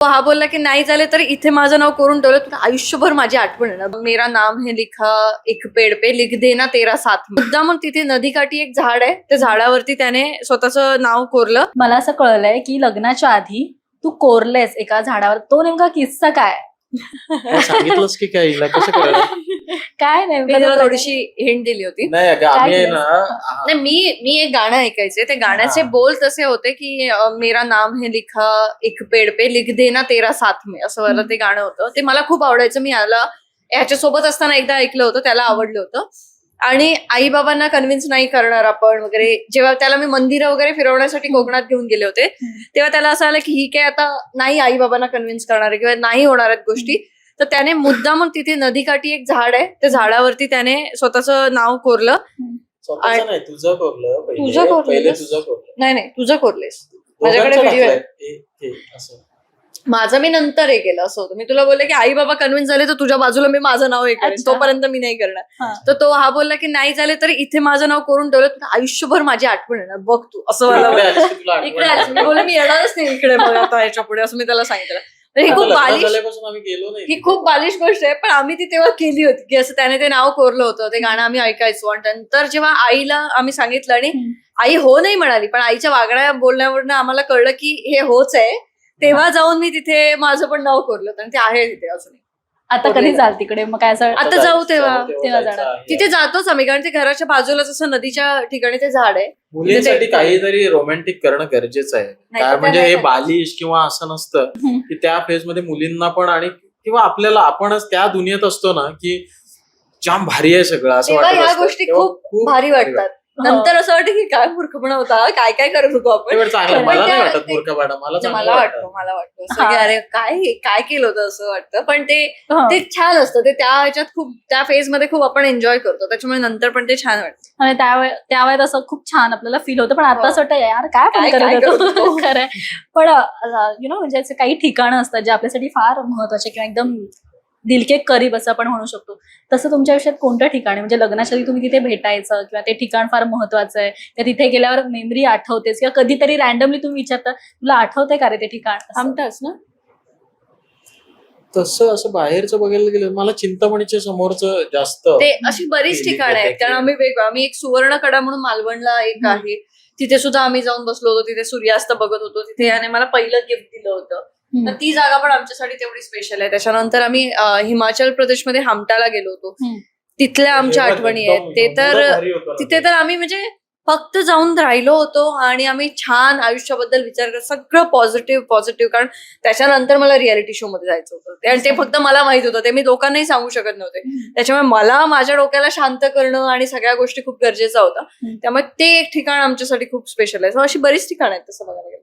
हा बोलला की नाही झाले तर इथे माझं नाव करून ठेवलं. तुला आयुष्यभर माझी आठवण आहे ना मेरा नाम है लिखा एक पेड पे लिख देना तेरा साथ. में. मुद्दा मग तिथे नदीकाठी एक झाड आहे. त्या झाडावरती त्याने स्वतःचं नाव कोरलं. मला असं कळलंय की लग्नाच्या आधी तू कोरलेस एका झाडावर. तो नेमका किस्सा काय काय? सांगितलंस की काय? हिला कसं कळलं? काय मी त्याला तो थोडीशी हिंट दिली होती. नाही अगं आम्ही आहे केलंस? ना नाही मी मी एक गाणं ऐकायचे. ते गाण्याचे. बोल तसे होते की अं, मेरा नाम है लिखा एक पेड पे लिख देना तेरा साथ में असं वाला ते गाणं होतं. ते मला खूप आवडायचं. मी याला ह्याच्यासोबत असताना एकदा ऐकलं होतं त्याला आवडलं होतं. आणि आई बाबांना कन्व्हिन्स नाही करणार आपण वगैरे. जेव्हा त्याला मी मंदिरं वगैरे फिरवण्यासाठी कोकणात घेऊन गेले होते तेव्हा त्याला असं आलं की ही काय आता नाही आई बाबांना कन्व्हिन्स करणार आहे किंवा नाही होणार आहेत गोष्टी. तर त्याने मुद्दा मग तिथे नदीकाठी एक झाड आहे त्या झाडावरती त्याने स्वतःचं नाव कोरलं स्वतःचं नाही तुझं कोरलं पहिले. तुझं? पहिले तुझं कोरलं नाही नाही तुझं कोरलेस माझ्याकडे दोघांचं व्हिडिओ आहे. हे- हे, असं. माझं मी नंतर हे केलं असं होतं मी तुला बोलले की आई बाबा कन्व्हिन्स झाले तर तुझ्या बाजूला मी माझं नाव हे करेन अच्छा. तोपर्यंत मी नाही करणार. तर तो हा बोलला की नाही झाले तर इथे माझं नाव करून ठेवलं तुला आयुष्यभर माझी आठवण ना बघ तू असं मला इकडे वाटलं. आलीस की तुला आठवण इकडे आलीस. मी आली. बोलले मी येणारच नाही इकडे मग आता याच्यापुढे असं मी त्याला सांगितलं तर ही खूप बालिश झाल्यापासून आम्ही गेलो नाही ही खूप बालिश गोष्ट आहे पण आम्ही ती तेव्हा केली होती की असं त्याने ते नाव कोरलं होतं ते गाणं आम्ही ऐकायचो. आणि नंतर जेव्हा आईला आम्ही सांगितलं आणि. आई हो नाही म्हणाली पण आईच्या वागण्या बोलण्यावरनं आम्हाला कळलं की हे होच आहे तेव्हा जाऊन मी तिथे माझं पण नाव कोरलं होतं आणि ते आहे तिथे अजून आता कधी कोरलेलं. जाल तिकडे मग काय असं आता जाऊ तेव्हा. तेव्हा जाणार. तिथे जातोच आम्ही कारण ते घराच्या बाजूलाच असं नदीच्या ठिकाणी ते झाड आहे मुलींसाठी तिथे- काहीतरी रोमॅन्टिक करणं गरजेचं आहे तर म्हणजे हे बालिश किंवा असं नसतं. की त्या फेजमध्ये मुलींना पण आणि किंवा आपल्याला आपणच त्या दुनियेत असतो ना की जाम भारी आहे सगळं असं वाटत. गोष्टी खूप भारी वाटतात नंतर असं वाटतं की काय मूर्खपणा होता काय काय करत होतो आपण. चांगलं. पण मला नाही त्या- वाटत मूर्खपणा मला म्हणजे चांगलं मला वाटतं. वाटतं मला वाटतं. असं की अरे काय हे- काय केलं होतं असं वाटतं. पण ते हं. ते छान असतं. ते त्या ह्याच्यात खूप त्या फेजमध्ये खूप आपण एन्जॉय करतो. त्याच्यामुळे नंतर पण ते छान वाटतं. आणि त्यावेळे त्यावेळेत असं खूप छान आपल्याला फील होतं. पण आता हो. असं वाटतं यार काय आपण काय- काय करत करत होतो? होतो? खरंय पण यु नो म्हणजे असे काही ठिकाणं असतात जे आपल्यासाठी फार महत्त्वाचे किंवा एकदम दिलके करीब असं आपण म्हणू शकतो तसं तुमच्या आयुष्यात कोणत्या ठिकाणी म्हणजे लग्नाच्या आधी तुम्ही तिथे भेटायचं किंवा ते ठिकाण फार महत्वाचं आहे त्या तिथे गेल्यावर मेमरी आठवतेस किंवा कधीतरी रॅन्डमली तुम्ही विचारता तुला आठवतंय का रे ते ठिकाण असं? आमटाच ना तसं असं बाहेरचं बघायला गेलं मला चिंतामणीच्या समोरचं जास्त ते अशी बरीच ठिकाणं आहेत होते. कारण आम्ही वेगळं आम्ही एक सुवर्णकडा म्हणून मालवणला एक. आहे तिथे सुद्धा आम्ही जाऊन बसलो होतो तिथे सूर्यास्त बघत होतो तिथे याने मला पहिलं गिफ्ट दिलं होतं. तर ती जागा पण आमच्यासाठी तेवढी स्पेशल आहे. त्याच्यानंतर आम्ही हिमाचल प्रदेशमध्ये हमटाला गेलो होतो. हम्म. तिथल्या आमच्या आठवणी आहेत. ते तर तिथे. तर आम्ही म्हणजे फक्त जाऊन राहिलो होतो आणि आम्ही छान आयुष्याबद्दल विचार करत सगळं पॉझिटिव्ह पॉझिटिव्ह कारण त्याच्यानंतर मला रियालिटी शो मध्ये जायचं होतं. ते- आणि ते फक्त मला माहीत होतं. ते मी लोकांनाही सांगू शकत नव्हते. त्याच्यामुळे मला माझ्या डोक्याला शांत करणं आणि सगळ्या गोष्टी खूप गरजेचं होतं. त्यामुळे ते एक ठिकाण आमच्यासाठी खूप स्पेशल आहे. अशी बरीच ठिकाणं आहेत तसं बघायला गेलं